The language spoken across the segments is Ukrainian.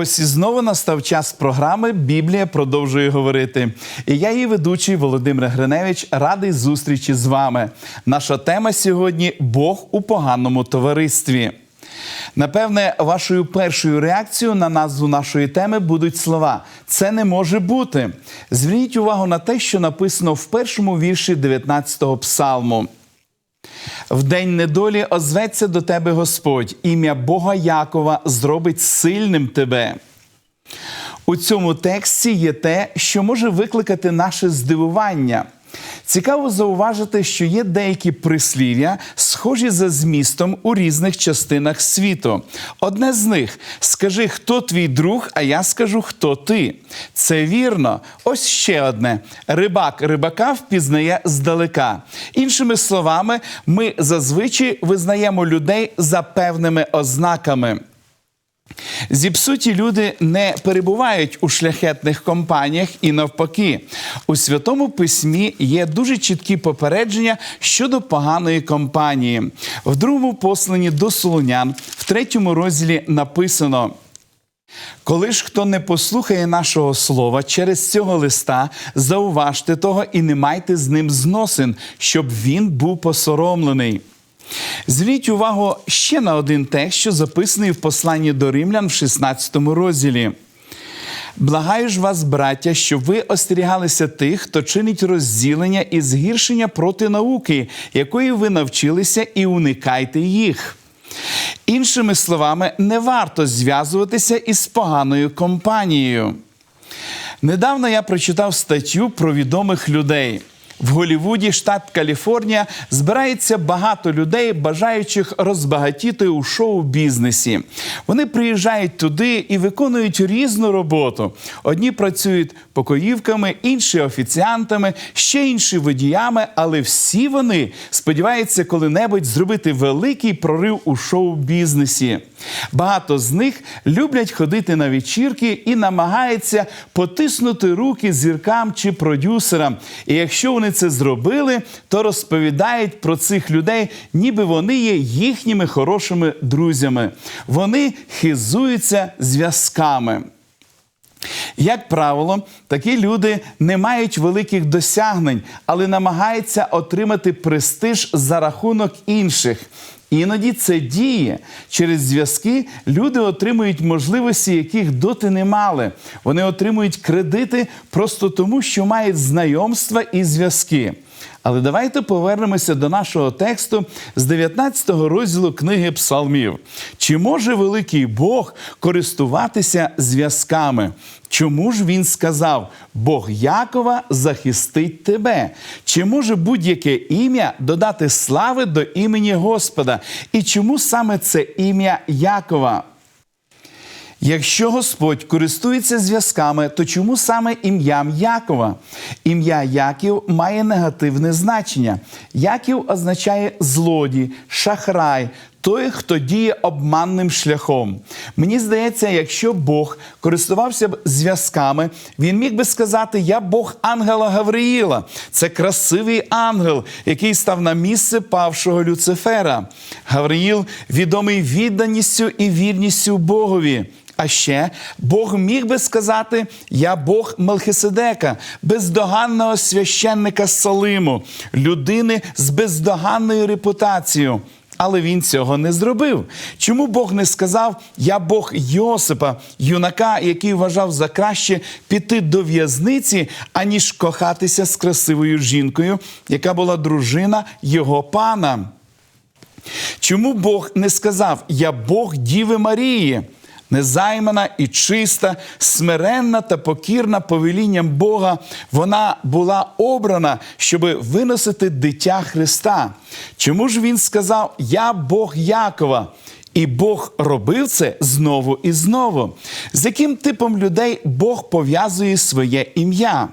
Ось і знову настав час програми Біблія продовжує говорити. І я її ведучий Володимир Гриневич радий зустрічі з вами. Наша тема сьогодні Бог у поганому товаристві. Напевне, вашою першою реакцією на назву нашої теми будуть слова Це не може бути. Зверніть увагу на те, що написано в першому вірші 19-го псалму. В день недолі озветься до тебе Господь, ім'я Бога Якова зробить сильним тебе. У цьому тексті є те, що може викликати наше здивування. Цікаво зауважити, що є деякі прислів'я, схожі за змістом у різних частинах світу. Одне з них скажи, хто твій друг, а я скажу, хто ти. Це вірно. Ось ще одне: рибак рибака впізнає здалека. Іншими словами, ми зазвичай визнаємо людей за певними ознаками. Зіпсуті люди не перебувають у шляхетних компаніях і навпаки. У святому письмі є дуже чіткі попередження щодо поганої компанії. В другому посланні до Солонян, в третьому розділі написано. Коли ж хто не послухає нашого слова через цього листа, зауважте того і не майте з ним зносин, щоб він був посоромлений. Зверніть увагу ще на один текст, що записаний в посланні до римлян в 16 розділі. Благаю ж вас, браття, щоб ви остерігалися тих, хто чинить розділення і згіршення проти науки, якої ви навчилися, і уникайте їх. Іншими словами, не варто зв'язуватися із поганою компанією. Недавно я прочитав статтю про відомих людей. В Голівуді, штат Каліфорнія, збирається багато людей, бажаючих розбагатіти у шоу-бізнесі. Вони приїжджають туди і виконують різну роботу. Одні працюють покоївками, інші офіціантами, ще інші водіями, але всі вони сподіваються коли-небудь зробити великий прорив у шоу-бізнесі. Багато з них люблять ходити на вечірки і намагаються потиснути руки зіркам чи продюсерам. І якщо вони це зробили, то розповідають про цих людей, ніби вони є їхніми хорошими друзями. Вони хизуються зв'язками. Як правило, такі люди не мають великих досягнень, але намагаються отримати престиж за рахунок інших. Іноді це діє. Через зв'язки люди отримують можливості, яких доти не мали. Вони отримують кредити просто тому, що мають знайомства і зв'язки. Але давайте повернемося до нашого тексту з 19 розділу книги Псалмів. Чи може великий Бог користуватися зв'язками? Чому ж він сказав: Бог Якова захистить тебе? Чи може будь-яке ім'я додати слави до імені Господа? І чому саме це ім'я Якова? Якщо Господь користується зв'язками, то чому саме ім'ям Якова? Ім'я Яків має негативне значення. Яків означає злодій, шахрай. Той, хто діє обманним шляхом. Мені здається, якщо Бог користувався б зв'язками, він міг би сказати: Я Бог ангела Гавриїла. Це красивий ангел, який став на місце павшого Люцифера. Гавриїл відомий відданістю і вірністю Богові. А ще Бог міг би сказати: Я Бог Мелхиседека, бездоганного священника Салиму, людини з бездоганною репутацією. Але він цього не зробив. Чому Бог не сказав: Я Бог Йосипа, юнака, який вважав за краще піти до в'язниці, аніж кохатися з красивою жінкою, яка була дружина його пана? Чому Бог не сказав Я Бог Діви Марії? Незаймана і чиста, смиренна та покірна повелінням Бога, вона була обрана, щоб виносити дитя Христа. Чому ж він сказав: Я Бог Якова? І Бог робив це знову і знову. З яким типом людей Бог пов'язує своє ім'я?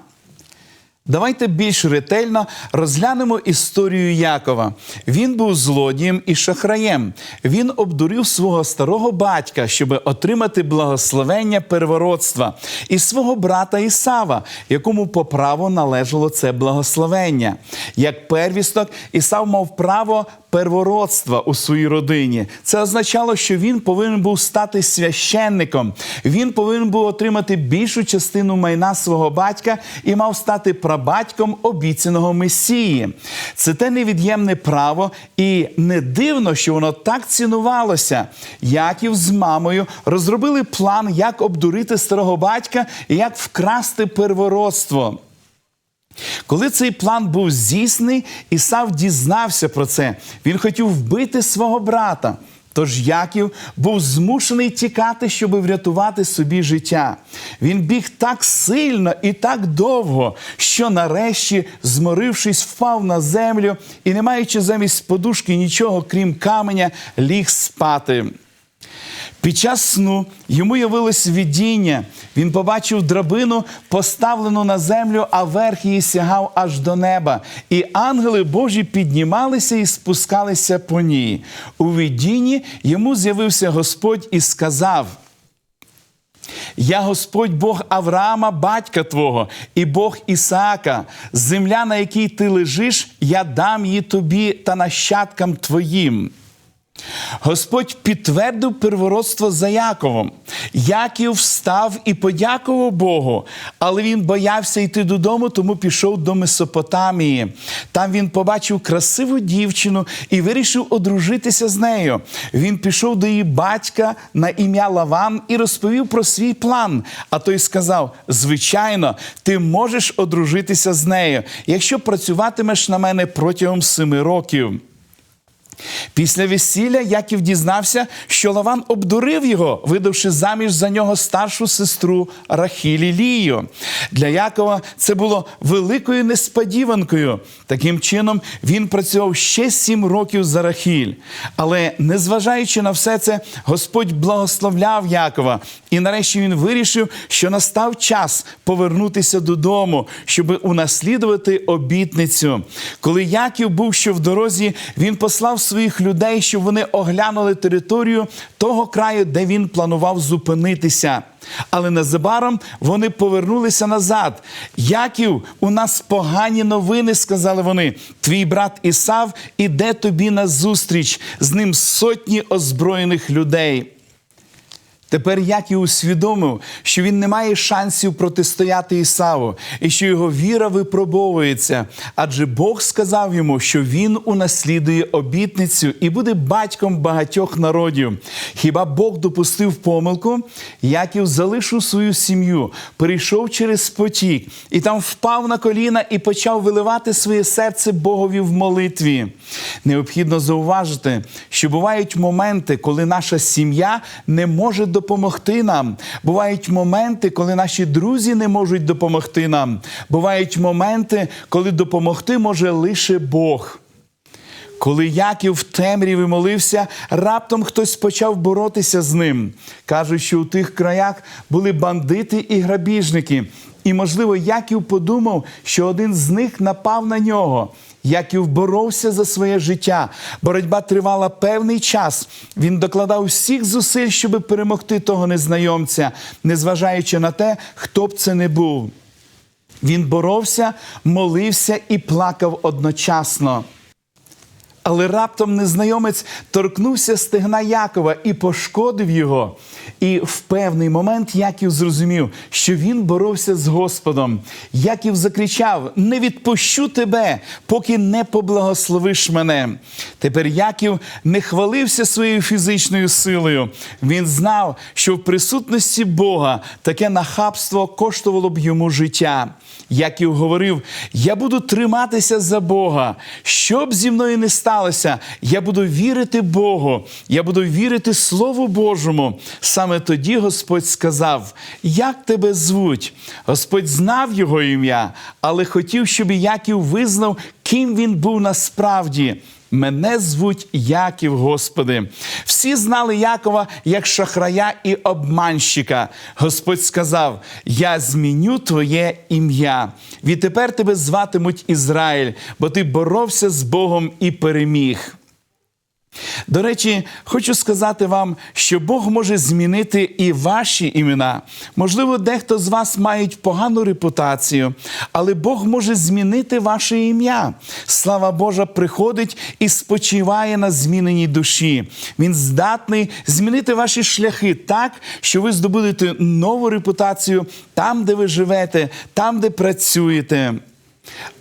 Давайте більш ретельно розглянемо історію Якова. Він був злодієм і шахраєм. Він обдурив свого старого батька, щоб отримати благословення первородства, і свого брата Ісава, якому по праву належало це благословення. Як первісток, Ісав мав право первородства у своїй родині. Це означало, що він повинен був стати священником. Він повинен був отримати більшу частину майна свого батька і мав стати прабатьком обіцяного Месії. Це те невід'ємне право, і не дивно, що воно так цінувалося. Яків з мамою розробили план, як обдурити старого батька і як вкрасти первородство. Коли цей план був здійснений, Ісав дізнався про це. Він хотів вбити свого брата. Тож Яків був змушений тікати, щоб врятувати собі життя. Він біг так сильно і так довго, що нарешті, зморившись, впав на землю і, не маючи замість подушки нічого, крім каменя, ліг спати. Під час сну йому явилось видіння. Він побачив драбину, поставлену на землю, а верх її сягав аж до неба. І ангели Божі піднімалися і спускалися по ній. У видінні йому з'явився Господь і сказав. Я Господь Бог Авраама, батька Твого, і Бог Ісаака, земля, на якій ти лежиш, я дам її тобі та нащадкам твоїм. Господь підтвердив первородство за Яковом. Яків встав і подякував Богу, але він боявся йти додому, тому пішов до Месопотамії. Там він побачив красиву дівчину і вирішив одружитися з нею. Він пішов до її батька на ім'я Лаван і розповів про свій план. А той сказав: Звичайно, ти можеш одружитися з нею, якщо працюватимеш на мене протягом семи років. Після весілля Яків дізнався, що Лаван обдурив його, видавши заміж за нього старшу сестру Рахілі Лію. Для Якова це було великою несподіванкою. Таким чином, він працював ще сім років за Рахіль. Але незважаючи на все це, Господь благословляв Якова. І нарешті він вирішив, що настав час повернутися додому, щоб унаслідувати обітницю. Коли Яків був ще в дорозі, він послав своїх людей, щоб вони оглянули територію того краю, де він планував зупинитися. Але незабаром вони повернулися назад. Яків, у нас погані новини, сказали вони. Твій брат Ісав іде тобі назустріч, з ним сотні озброєних людей. Тепер Яків усвідомив, що він не має шансів протистояти Ісаву, і що його віра випробовується, адже Бог сказав йому, що він унаслідує обітницю і буде батьком багатьох народів. Хіба Бог допустив помилку? Яків залишив свою сім'ю, перейшов через потік і там впав на коліна і почав виливати своє серце Богові в молитві. Необхідно зауважити, що бувають моменти, коли наша сім'я не може допомогти нам. Бувають моменти, коли наші друзі не можуть допомогти нам. Бувають моменти, коли допомогти може лише Бог. Коли Яків в темряві молився, раптом хтось почав боротися з ним. Кажуть, що у тих краях були бандити і грабіжники. І, можливо, Яків подумав, що один з них напав на нього. Яків боровся за своє життя. Боротьба тривала певний час. Він докладав всіх зусиль, щоб перемогти того незнайомця, незважаючи на те, хто б це не був. Він боровся, молився і плакав одночасно. Але раптом незнайомець торкнувся стегна Якова і пошкодив його. І в певний момент Яків зрозумів, що він боровся з Господом. Яків закричав: Не відпущу тебе, поки не поблагословиш мене. Тепер Яків не хвалився своєю фізичною силою. Він знав, що в присутності Бога таке нахабство коштувало б йому життя. Яків говорив: Я буду триматися за Бога. Що б зі мною не сталося, я буду вірити Богу, я буду вірити Слову Божому. Саме тоді Господь сказав: Як тебе звуть? Господь знав його ім'я, але хотів, щоб Яків визнав, ким він був насправді. Мене звуть Яків, Господи. Всі знали Якова як шахрая і обманщика. Господь сказав: Я зміню твоє ім'я. Відтепер тебе зватимуть Ізраїль, бо ти боровся з Богом і переміг. До речі, хочу сказати вам, що Бог може змінити і ваші імена. Можливо, дехто з вас мають погану репутацію, але Бог може змінити ваше ім'я. Слава Божа приходить і спочиває на зміненій душі. Він здатний змінити ваші шляхи так, що ви здобудете нову репутацію там, де ви живете, там, де працюєте.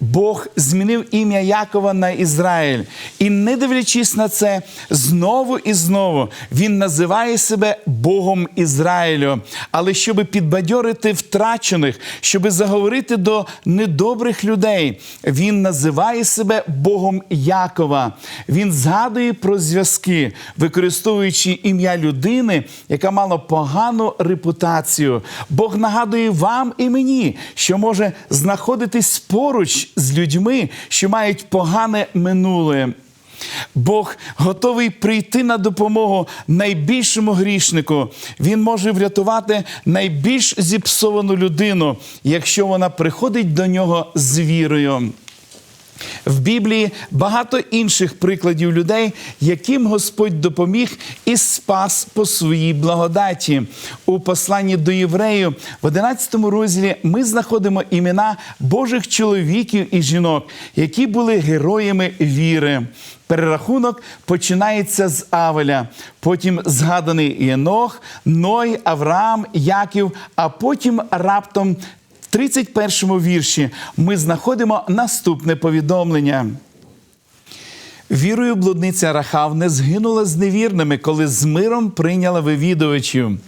Бог змінив ім'я Якова на Ізраїль. І не дивлячись на це, знову і знову він називає себе Богом Ізраїлю. Але щоб підбадьорити втрачених, щоб заговорити до недобрих людей, він називає себе Богом Якова. Він згадує про зв'язки, використовуючи ім'я людини, яка мала погану репутацію. Бог нагадує вам і мені, що може знаходитись поруч з людьми, що мають погане минуле. Бог готовий прийти на допомогу найбільшому грішнику. Він може врятувати найбільш зіпсовану людину, якщо вона приходить до нього з вірою. В Біблії багато інших прикладів людей, яким Господь допоміг і спас по своїй благодаті. У посланні до євреїв в 11 розділі ми знаходимо імена Божих чоловіків і жінок, які були героями віри. Перерахунок починається з Авеля, потім згаданий Єнох, Ной, Авраам, Яків, а потім раптом 31 вірші ми знаходимо наступне повідомлення. Вірою блудниця Рахав не згинула з невірними, коли з миром прийняла вивідувачів.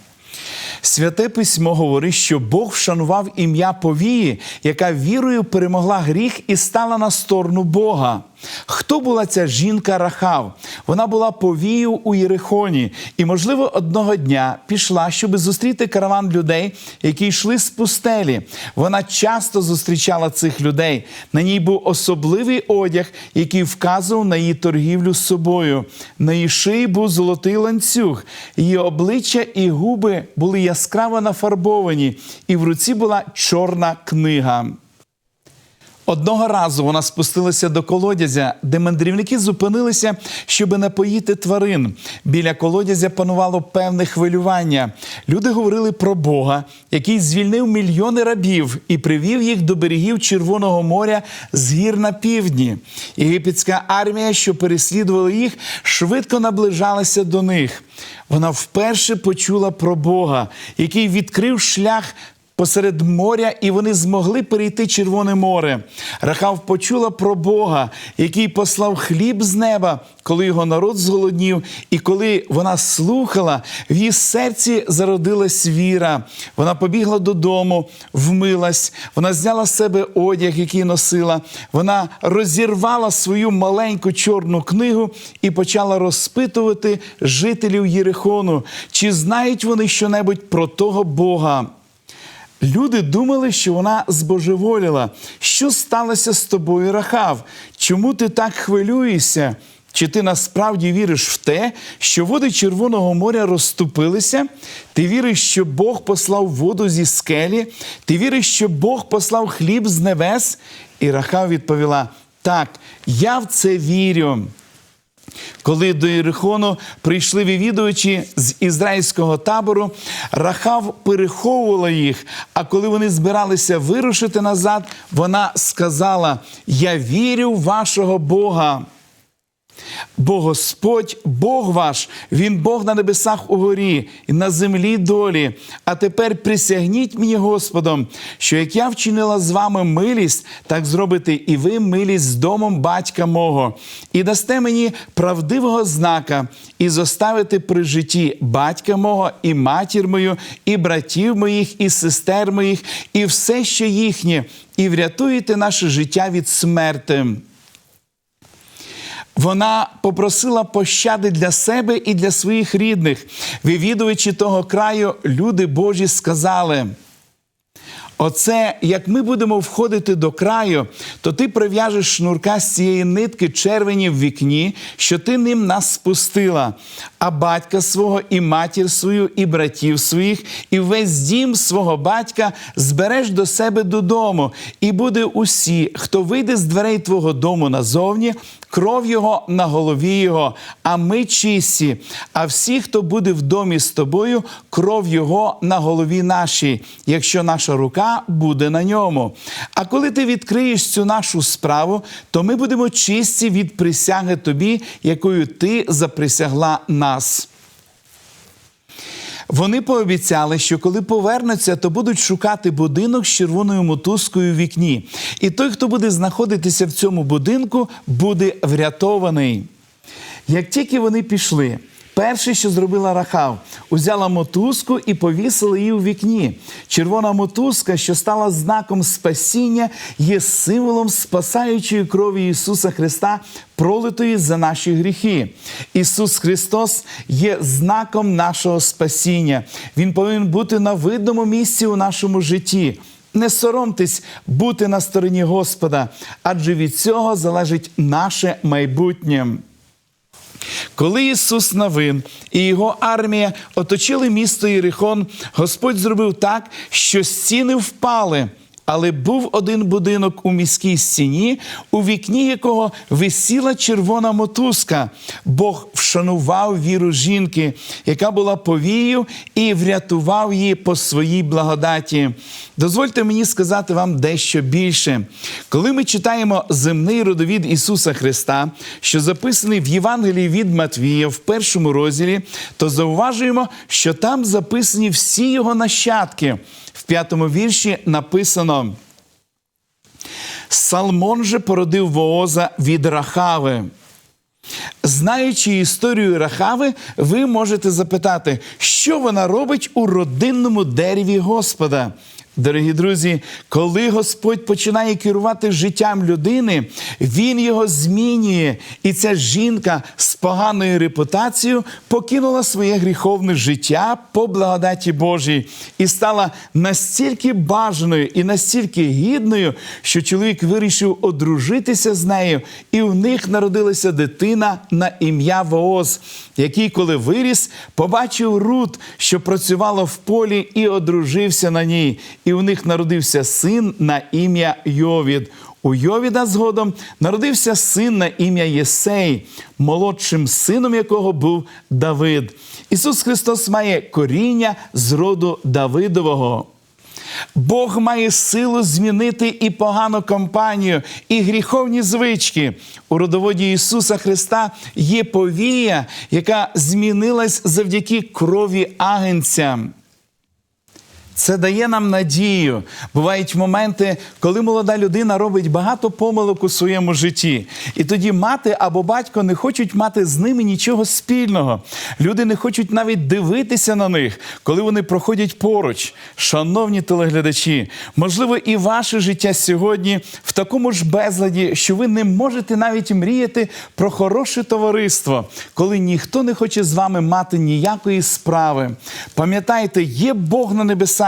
Святе письмо говорить, що Бог вшанував ім'я повії, яка вірою перемогла гріх і стала на сторону Бога. Хто була ця жінка Рахав? Вона була повією у Єрихоні, і, можливо, одного дня пішла, щоб зустріти караван людей, які йшли з пустелі. Вона часто зустрічала цих людей. На ній був особливий одяг, який вказував на її торгівлю з собою. На її шиї був золотий ланцюг. Її обличчя і губи були яскраво нафарбовані, і в руці була чорна книга. Одного разу вона спустилася до колодязя, де мандрівники зупинилися, щоб напоїти тварин. Біля колодязя панувало певне хвилювання. Люди говорили про Бога, який звільнив мільйони рабів і привів їх до берегів Червоного моря з гір на півдні. Єгипетська армія, що переслідувала їх, швидко наближалася до них. Вона вперше почула про Бога, який відкрив шлях посеред моря, і вони змогли перейти Червоне море. Рахав почула про Бога, який послав хліб з неба, коли його народ зголоднів, і коли вона слухала, в її серці зародилась віра. Вона побігла додому, вмилась, вона зняла з себе одяг, який носила. Вона розірвала свою маленьку чорну книгу і почала розпитувати жителів Єрихону, чи знають вони щонебудь про того Бога. Люди думали, що вона збожеволіла. Що сталося з тобою, Рахав? Чому ти так хвилюєшся? Чи ти насправді віриш в те, що води Червоного моря розступилися? Ти віриш, що Бог послав воду зі скелі? Ти віриш, що Бог послав хліб з небес? І Рахав відповіла: Так, я в це вірю. Коли до Єрихону прийшли вивідувачі з ізраїльського табору, Рахав переховувала їх. А коли вони збиралися вирушити назад, вона сказала: Я вірю в вашого Бога. Бо Господь, Бог ваш, Він Бог на небесах угорі і на землі долі. А тепер присягніть мені, Господом, що як я вчинила з вами милість, так зробите і ви милість з домом батька мого, і дасте мені правдивого знака, і зоставите при житті батька мого, і матір мою, і братів моїх, і сестер моїх, і все, що їхнє, і врятуєте наше життя від смерти. Вона попросила пощади для себе і для своїх рідних. Вивідувачі того краю, люди Божі сказали. Оце, як ми будемо входити до краю, то ти прив'яжеш шнурка з цієї нитки червені в вікні, що ти ним нас спустила, а батька свого, і матір свою, і братів своїх, і весь дім свого батька збереш до себе додому, і буде усі, хто вийде з дверей твого дому назовні, кров Його на голові Його, а ми чисті. А всі, хто буде в домі з тобою, кров Його на голові нашій, якщо наша рука буде на ньому. А коли ти відкриєш цю нашу справу, то ми будемо чисті від присяги тобі, якою ти заприсягла нас. Вони пообіцяли, що коли повернуться, то будуть шукати будинок з червоною мотузкою в вікні. І той, хто буде знаходитися в цьому будинку, буде врятований. Як тільки вони пішли, перше, що зробила Рахав, узяла мотузку і повісила її у вікні. Червона мотузка, що стала знаком спасіння, є символом спасаючої крові Ісуса Христа, пролитої за наші гріхи. Ісус Христос є знаком нашого спасіння. Він повинен бути на видному місці у нашому житті. Не соромтесь бути на стороні Господа, адже від цього залежить наше майбутнє. Коли Ісус Навин і його армія оточили місто Єрихон, Господь зробив так, що стіни впали. Але був один будинок у міській стіні, у вікні якого висіла червона мотузка. Бог вшанував віру жінки, яка була повією, і врятував її по своїй благодаті. Дозвольте мені сказати вам дещо більше. Коли ми читаємо земний родовід Ісуса Христа, що записаний в Євангелії від Матвія в першому розділі, то зауважуємо, що там записані всі його нащадки. П'ятому вірші написано: Салмон же породив Вооза від Рахави. Знаючи історію Рахави, ви можете запитати, що вона робить у родинному дереві Господа. Дорогі друзі, коли Господь починає керувати життям людини, Він його змінює. І ця жінка з поганою репутацією покинула своє гріховне життя по благодаті Божій і стала настільки бажаною і настільки гідною, що чоловік вирішив одружитися з нею, і в них народилася дитина на ім'я Вооз, який, коли виріс, побачив Рут, що працювала в полі, і одружився на ній і у них народився син на ім'я Йовід. У Йовіда згодом народився син на ім'я Єсей, молодшим сином якого був Давид. Ісус Христос має коріння з роду Давидового. Бог має силу змінити і погану компанію, і гріховні звички. У родоводі Ісуса Христа є повія, яка змінилась завдяки крові агенця. Це дає нам надію. Бувають моменти, коли молода людина робить багато помилок у своєму житті. І тоді мати або батько не хочуть мати з ними нічого спільного. Люди не хочуть навіть дивитися на них, коли вони проходять поруч. Шановні телеглядачі, можливо, і ваше життя сьогодні в такому ж безладі, що ви не можете навіть мріяти про хороше товариство, коли ніхто не хоче з вами мати ніякої справи. Пам'ятайте, є Бог на небесах.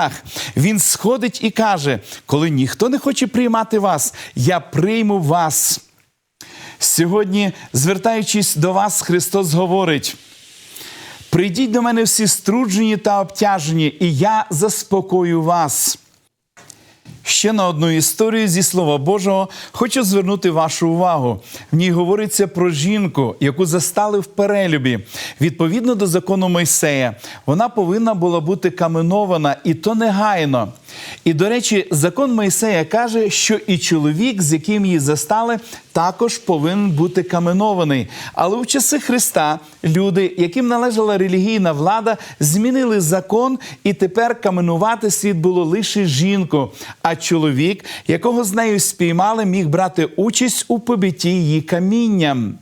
Він сходить і каже: коли ніхто не хоче приймати вас, я прийму вас. Сьогодні, звертаючись до вас, Христос говорить: прийдіть до мене всі струджені та обтяжені, і я заспокою вас. Ще на одну історію зі Слова Божого хочу звернути вашу увагу. В ній говориться про жінку, яку застали в перелюбі. Відповідно до закону Мойсея, вона повинна була бути каменована, і то негайно. І, до речі, закон Мойсея каже, що і чоловік, з яким її застали, також повинен бути каменований. Але у часи Христа люди, яким належала релігійна влада, змінили закон, і тепер каменувати слід було лише жінку. А чоловік, якого з нею спіймали, міг брати участь у побитті її камінням.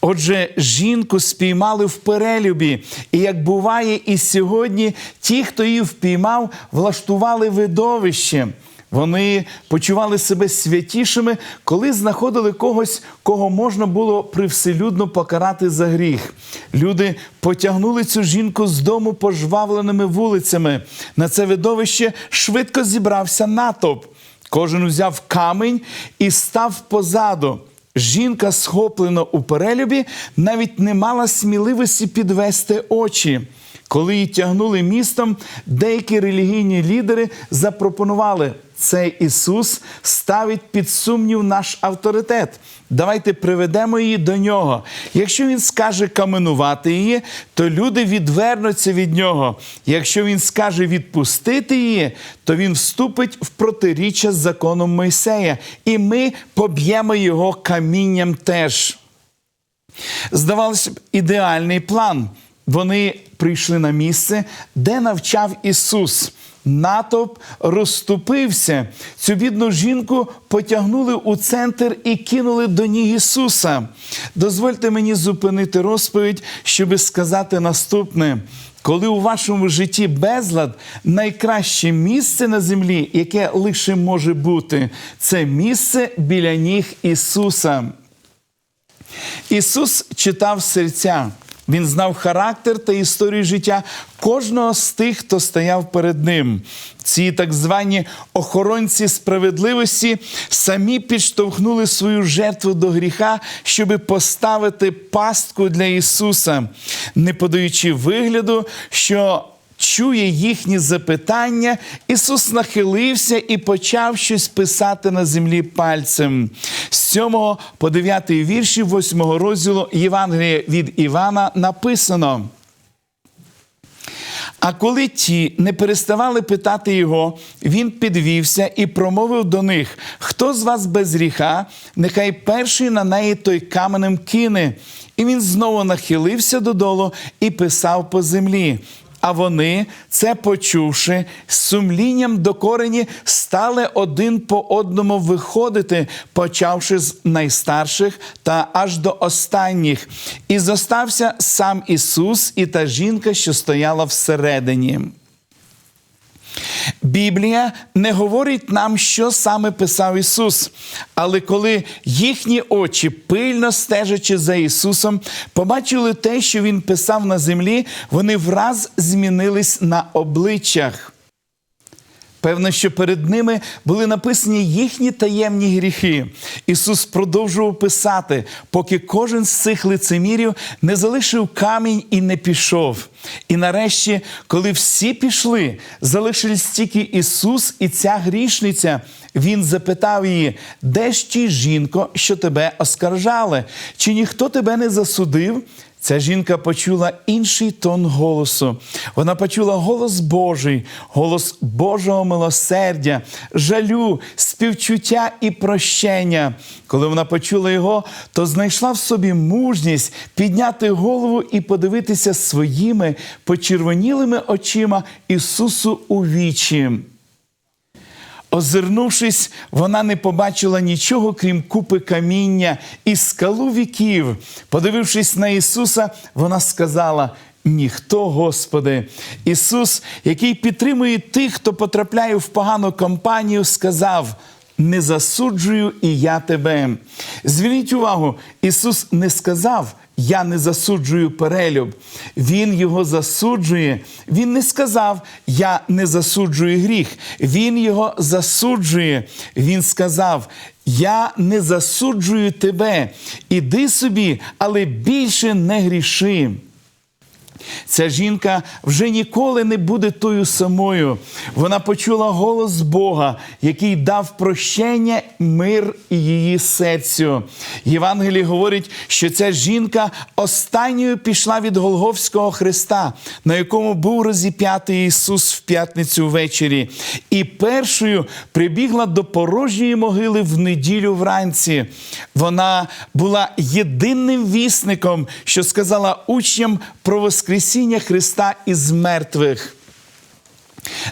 Отже, жінку спіймали в перелюбі, і як буває і сьогодні, ті, хто її впіймав, влаштували видовище. Вони почували себе святішими, коли знаходили когось, кого можна було привселюдно покарати за гріх. Люди потягнули цю жінку з дому пожвавленими вулицями. На це видовище швидко зібрався натовп. Кожен узяв камінь і став позаду. Жінка, схоплена у перелюбі, навіть не мала сміливості підвести очі. Коли її тягнули містом, деякі релігійні лідери запропонували цей Ісус ставить під сумнів наш авторитет. Давайте приведемо її до нього. Якщо він скаже каменувати її, то люди відвернуться від нього. Якщо він скаже відпустити її, то він вступить в протиріччя з законом Мойсея, і ми поб'ємо його камінням теж. Здавалося б, ідеальний план. Вони прийшли на місце, де навчав Ісус. Натовп розступився. Цю бідну жінку потягнули у центр і кинули до ніг Ісуса. Дозвольте мені зупинити розповідь, щоби сказати наступне. Коли у вашому житті безлад, найкраще місце на землі, яке лише може бути, це місце біля ніг Ісуса. Ісус читав серця. Він знав характер та історію життя кожного з тих, хто стояв перед ним. Ці так звані охоронці справедливості самі підштовхнули свою жертву до гріха, щоби поставити пастку для Ісуса, не подаючи вигляду, що чує їхні запитання, Ісус нахилився і почав щось писати на землі пальцем. З 7 по 9 вірші 8 розділу Євангелія від Івана написано. А коли ті не переставали питати його, він підвівся і промовив до них: Хто з вас без гріха, нехай перший на неї той каменем кине. І він знову нахилився додолу і писав по землі. А вони, це почувши, з сумлінням до корені, стали один по одному виходити, почавши з найстарших та аж до останніх. І зостався сам Ісус і та жінка, що стояла всередині. Біблія не говорить нам, що саме писав Ісус. Але коли їхні очі, пильно стежачи за Ісусом, побачили те, що Він писав на землі, вони враз змінились на обличчях. Певно, що перед ними були написані їхні таємні гріхи. Ісус продовжував писати, поки кожен з цих лицемірів не залишив камінь і не пішов. І нарешті, коли всі пішли, залишились тільки Ісус і ця грішниця. Він запитав її, де ж ті жінко, що тебе оскаржали? Чи ніхто тебе не засудив? Ця жінка почула інший тон голосу. Вона почула голос Божий, голос Божого милосердя, жалю, співчуття і прощення. Коли вона почула його, то знайшла в собі мужність підняти голову і подивитися своїми почервонілими очима Ісусу у вічі. Озирнувшись, вона не побачила нічого, крім купи каміння і скалу віків. Подивившись на Ісуса, вона сказала: Ніхто, Господи. Ісус, який підтримує тих, хто потрапляє в погану компанію, сказав. Не засуджую і я тебе. Зверніть увагу, Ісус не сказав, я не засуджую перелюб. Він його засуджує. Він не сказав, я не засуджую гріх. Він його засуджує. Він сказав, я не засуджую тебе. Іди собі, але більше не гріши. Ця жінка вже ніколи не буде тою самою. Вона почула голос Бога, який дав прощення, мир її серцю. Євангелій говорить, що ця жінка останньою пішла від Голговського Христа, на якому був розіп'ятий Ісус в п'ятницю ввечері, і першою прибігла до порожньої могили в неділю вранці. Вона була єдиним вісником, що сказала учням про Воскресіння Христа із мертвих.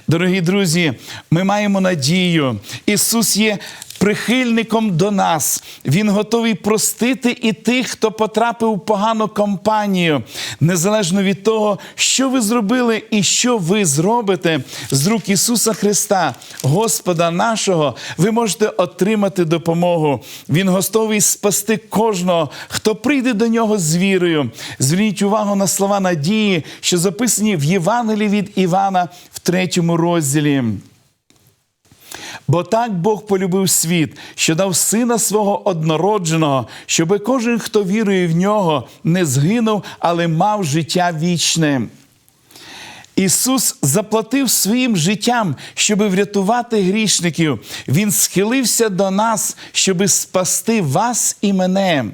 Дорогі друзі, ми маємо надію. Ісус є прихильником до нас. Він готовий простити і тих, хто потрапив у погану компанію, незалежно від того, що ви зробили і що ви зробите з рук Ісуса Христа, Господа нашого, ви можете отримати допомогу. Він готовий спасти кожного, хто прийде до нього з вірою. Зверніть увагу на слова надії, що записані в Євангелії від Івана в третьому розділі. Бо так Бог полюбив світ, що дав сина свого однородженого, щоби кожен, хто вірує в нього, не згинув, але мав життя вічне. Ісус заплатив своїм життям, щоби врятувати грішників. Він схилився до нас, щоби спасти вас і мене.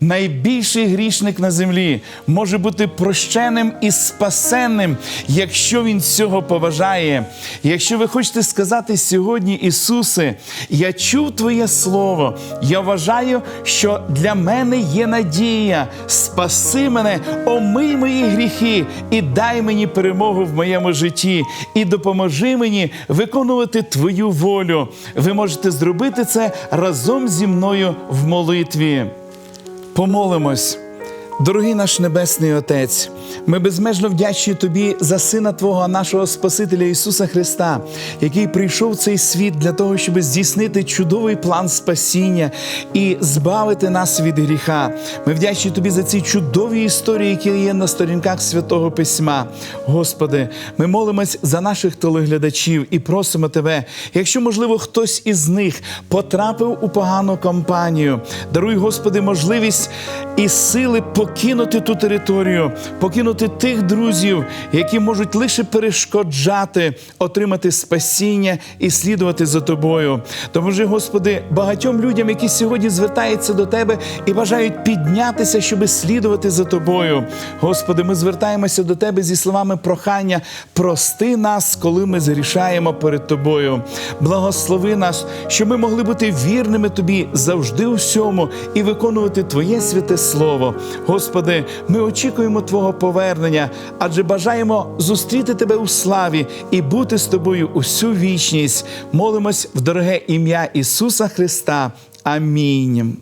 Найбільший грішник на землі може бути прощеним і спасенним, якщо він цього поважає. Якщо ви хочете сказати сьогодні, Ісусе, я чув Твоє Слово, я вважаю, що для мене є надія. Спаси мене, омий мої гріхи і дай мені перемогу в моєму житті, і допоможи мені виконувати Твою волю. Ви можете зробити це разом зі мною в молитві. Помолимось. Дорогий наш Небесний Отець, ми безмежно вдячні Тобі за Сина Твого, нашого Спасителя Ісуса Христа, який прийшов в цей світ для того, щоб здійснити чудовий план спасіння і збавити нас від гріха. Ми вдячні Тобі за ці чудові історії, які є на сторінках Святого Письма. Господи, ми молимось за наших телеглядачів і просимо Тебе, якщо, можливо, хтось із них потрапив у погану компанію, даруй, Господи, можливість і сили покинути ту територію, покинути тих друзів, які можуть лише перешкоджати, отримати спасіння і слідувати за тобою. Допоможи, Господи, багатьом людям, які сьогодні звертаються до Тебе і бажають піднятися, щоб слідувати за тобою. Господи, ми звертаємося до Тебе зі словами прохання. Прости нас, коли ми зрішаємо перед Тобою. Благослови нас, щоб ми могли бути вірними Тобі завжди у всьому і виконувати Твоє святе Слово. Господи, ми очікуємо Твого повернення, адже бажаємо зустріти Тебе у славі і бути з тобою усю вічність. Молимось в дороге ім'я Ісуса Христа. Амінь.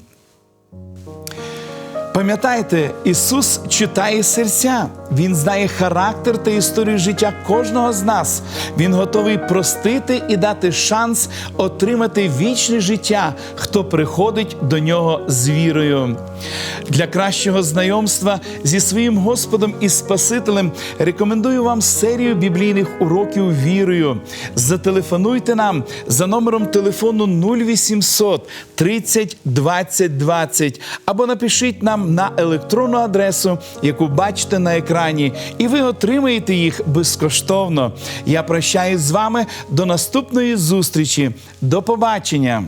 Пам'ятайте, Ісус читає серця. Він знає характер та історію життя кожного з нас. Він готовий простити і дати шанс отримати вічне життя, хто приходить до нього з вірою. Для кращого знайомства зі своїм Господом і Спасителем рекомендую вам серію біблійних уроків вірою. Зателефонуйте нам за номером телефону 0800 30 20 20 або напишіть нам на електронну адресу, яку бачите на екрані, і ви отримаєте їх безкоштовно. Я прощаюсь з вами до наступної зустрічі. До побачення!